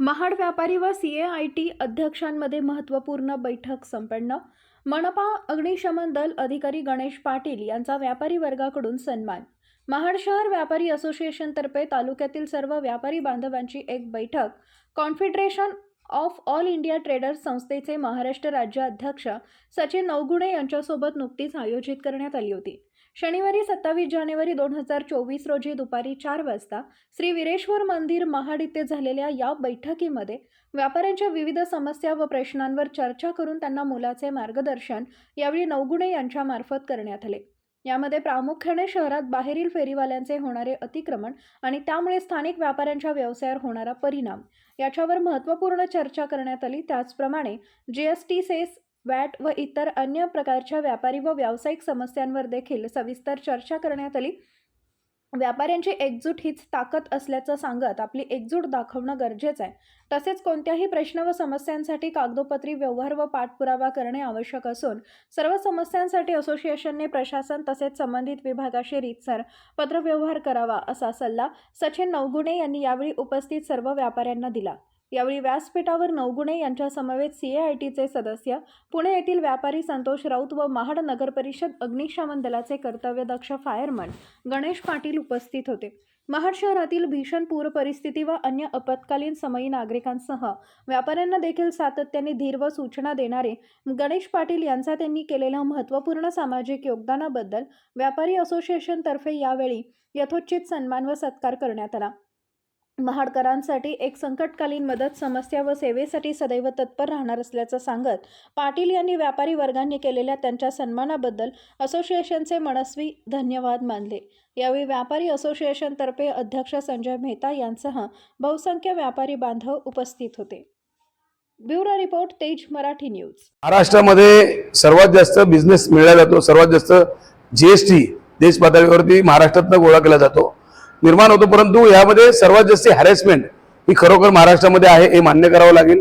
महाड व्यापारी व C A I T अध्यक्षांमध्ये महत्त्वपूर्ण बैठक संपन्न. मनपा अग्निशमन दल अधिकारी गणेश पाटील यांचा व्यापारी वर्गाकडून सन्मान. महाड शहर व्यापारी असोसिएशनतर्फे तालुक्यातील सर्व व्यापारी बांधवांची एक बैठक. Confederation of all India traders संस्थेचे महाराष्ट्र राज्य अध्यक्ष सचिन नवगुणे यांच्यासोबत नुकतीच आयोजित करण्यात आली होती. शनिवारी सत्तावीस जानेवारी दोन हजार चोवीस रोजी दुपारी चार वाजता श्री विरेश्वर मंदिर महाड इथे झालेल्या या बैठकीमध्ये व्यापाऱ्यांच्या विविध समस्या व प्रश्नांवर चर्चा करून त्यांना मुलाचे मार्गदर्शन यावेळी नवगुणे यांच्यामार्फत करण्यात आले. यामध्ये प्रामुख्याने शहरात बाहेरील फेरीवाल्यांचे होणारे अतिक्रमण आणि त्यामुळे स्थानिक व्यापाऱ्यांच्या व्यवसायावर होणारा परिणाम याच्यावर महत्त्वपूर्ण चर्चा करण्यात आली. त्याचप्रमाणे G S T cess VAT व इतर अन्य प्रकारच्या व्यापारी व व्यावसायिक समस्यांवर देखील सविस्तर चर्चा करण्यात आली. व्यापाऱ्यांची एकजूट हीच ताकद असल्याचं सांगत आपली एकजूट दाखवणं गरजेचं आहे. तसेच कोणत्याही प्रश्न व समस्यांसाठी कागदोपत्री व्यवहार व पाठपुरावा करणे आवश्यक असून सर्व समस्यांसाठी असोसिएशनने प्रशासन तसेच संबंधित विभागाशी रीतसर पत्रव्यवहार करावा असा सल्ला सचिन नवगुणे यांनी यावेळी उपस्थित सर्व व्यापाऱ्यांना दिला. यावेळी व्यासपीठावर नवगुणे यांच्या समवेत सीएआयटीचे सदस्य पुणे येथील व्यापारी संतोष राऊत व महाड नगर परिषद अग्निशमन दलाचे कर्तव्यदक्ष फायरमन गणेश पाटील उपस्थित होते. महाड शहरातील भीषण पूर परिस्थिती व अन्य आपत्कालीन समयी नागरिकांसह व्यापाऱ्यांना देखील सातत्याने धीर व सूचना देणारे गणेश पाटील यांचा त्यांनी केलेल्या महत्त्वपूर्ण सामाजिक योगदानाबद्दल व्यापारी असोसिएशनतर्फे यावेळी यथोचित सन्मान व सत्कार करण्यात आला. महाडकरांसाठी एक संकटकालीन मदत समस्या व सेवेसाठी सदैव तत्पर राहणार असल्याचं सांगत पाटील यांनी व्यापारी वर्गांनी केलेल्या त्यांच्या सन्मानाबद्दल असोसिएशनचे मनस्वी धन्यवाद मानले. यावेळी व्यापारी असोसिएशनतर्फे अध्यक्ष संजय मेहता यांसह बहुसंख्य व्यापारी बांधव उपस्थित होते. ब्युरो रिपोर्ट तेज मराठी न्यूज. महाराष्ट्रामध्ये सर्वात जास्त बिझनेस मिळला जातो. सर्वात जास्त जीएसटी देश पातळीवरती महाराष्ट्रातनं गोळा केला जातो. निर्माण होतो. परंतु यामध्ये सर्वात जास्त हॅरेसमेंट ही खरोखर महाराष्ट्रामध्ये आहे हे मान्य करावं लागेल.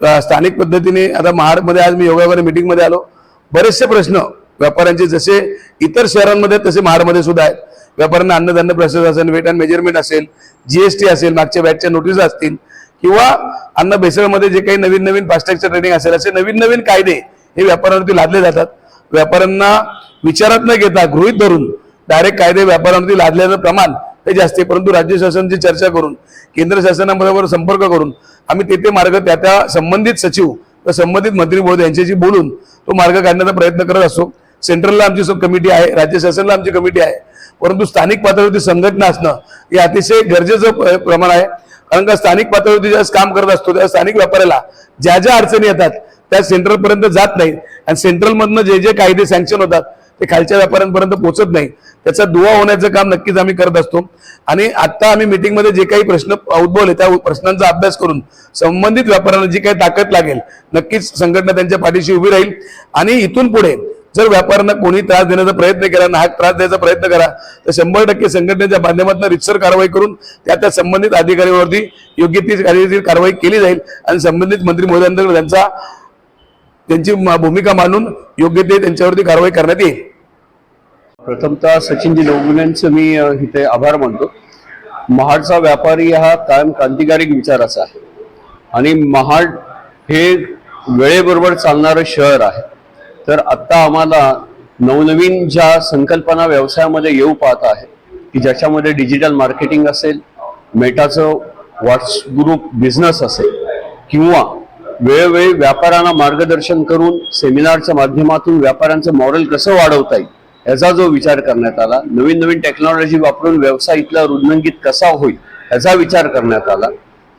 स्थानिक पद्धतीने आता महाडमध्ये आज मी योगावर मीटिंगमध्ये आलो. बरेचसे प्रश्न व्यापाऱ्यांचे जसे इतर शहरांमध्ये तसे महाडमध्ये सुद्धा आहेत. व्यापाऱ्यांना अन्नधान्य प्रोसेस असेल वेट अँड मेजरमेंट असेल जीएसटी असेल मागच्या बॅचच्या नोटीस असतील किंवा अन्न भेसळमध्ये जे काही नवीन नवीन फास्टॅगचं ट्रेनिंग असेल असे नवीन नवीन कायदे हे व्यापाऱ्यांवरती लादले जातात. व्यापाऱ्यांना विचारात न घेता गृहित धरून डायरेक्ट कायदे व्यापाऱ्यांवरती लादल्याचं प्रमाण त्याची जास्त आहे. परंतु राज्य शासनाची चर्चा करून केंद्र शासनाबरोबर संपर्क करून आम्ही तेथे मार्ग त्या त्या संबंधित सचिव व संबंधित मंत्री महोदय यांच्याशी बोलून तो मार्ग काढण्याचा प्रयत्न करत असतो. सेंट्रलला आमची सब कमिटी आहे राज्य शासनाला आमची कमिटी आहे. परंतु स्थानिक पातळीवरती संघटना असणं हे अतिशय गरजेचं प्रमाण आहे. कारण का स्थानिक पातळीवरती ज्यावेळेस काम करत असतो त्या स्थानिक व्यापाऱ्याला ज्या ज्या अडचणी येतात त्या सेंट्रलपर्यंत जात नाहीत. आणि सेंट्रलमधनं जे जे कायदे सँक्शन होतात ते खालच्या व्यापाऱ्यांपर्यंत पोहोचत नाही. त्याचा दुवा होण्याचं काम नक्कीच आम्ही करत असतो. आणि आता आम्ही मीटिंगमध्ये जे काही प्रश्न उद्भवले त्या प्रश्नांचा अभ्यास करून संबंधित व्यापाऱ्यांना जी काही ताकद लागेल नक्कीच संघटना त्यांच्या पाठीशी उभी राहील. आणि इथून पुढे जर व्यापाऱ्यांना कोणी त्रास देण्याचा प्रयत्न केला नाहक त्रास द्यायचा प्रयत्न करा तर शंभर टक्के संघटनेच्या माध्यमातून रितसर कारवाई करून त्या त्या संबंधित अधिकाऱ्यांवरती योग्य ती कायदेशीर कारवाई केली जाईल. आणि संबंधित मंत्री महोदयांकडे त्यांचा त्यांची भूमिका मांडून योग्य ते त्यांच्यावरती कारवाई करण्यात येईल. प्रथमतः सचिनजी नवगुण्यांचं मी इथे आभार मानतो. महाडचा व्यापारी हा कायम क्रांतिकारी विचाराचा आहे. आणि महाड हे वेळेबरोबर चालणारं शहर आहे. तर आत्ता आम्हाला नवनवीन ज्या संकल्पना व्यवसायामध्ये येऊ पाहत आहे की ज्याच्यामध्ये डिजिटल मार्केटिंग असेल मेटाचं व्हॉट्स ग्रुप बिझनेस असेल किंवा वेळोवेळी व्यापाऱ्यांना मार्गदर्शन करून सेमिनारच्या माध्यमातून व्यापाऱ्यांचं मॉडेल कसं वाढवता येईल याचा जो विचार करण्यात आला नवीन नवीन टेक्नॉलॉजी वापरून व्यवसाय इथला रुग्णंगित कसा होईल याचा विचार करण्यात आला.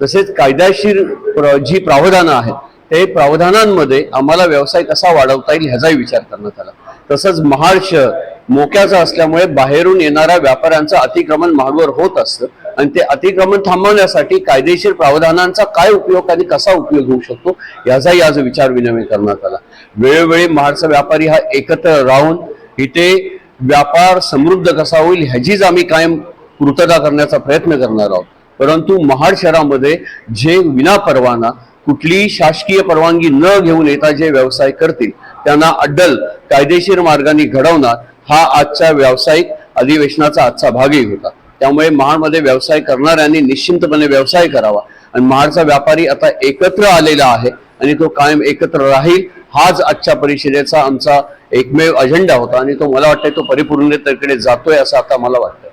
तसेच कायदेशीर प्र- जी प्रावधानं आहेत ते प्रावधानांमध्ये आम्हाला व्यवसाय कसा वाढवता येईल ह्याचाही विचार करण्यात आला. तसंच महाड शहर मोक्याचं असल्यामुळे बाहेरून येणाऱ्या व्यापाऱ्यांचं अतिक्रमण महाडवर होत असतं आणि ते अतिक्रमण थांबवण्यासाठी कायदेशीर प्रावधानांचा काय उपयोग आणि कसा उपयोग होऊ शकतो याचाही आज विचार विनिमय करण्यात आला. वेळोवेळी महाडचा व्यापारी हा एकत्र राहून इथे व्यापार समृद्ध कसा होईल ह्याचीच आम्ही कायम पूर्तता करण्याचा प्रयत्न करणार आहोत. परंतु महाड शहरामध्ये जे विना परवाना कुठलीही शासकीय परवानगी न घेऊन येता जे व्यवसाय करतील त्यांना अड्डल कायदेशीर मार्गाने घडवणार हा आजच्या व्यावसायिक अधिवेशनाचा आजचा भागही होता. त्यामुळे महाडमध्ये व्यवसाय करणाऱ्यांनी निश्चिंतपणे व्यवसाय करावा. आणि महाडचा व्यापारी आता एकत्र आलेला आहे आणि तो कायम एकत्र राहील हाच आजच्या परिषदेचा आमचा एकमेव अजेंडा होता आणि तो मला वाटतं तो परिपूर्णतेकडे जातोय असं आता मला वाटतं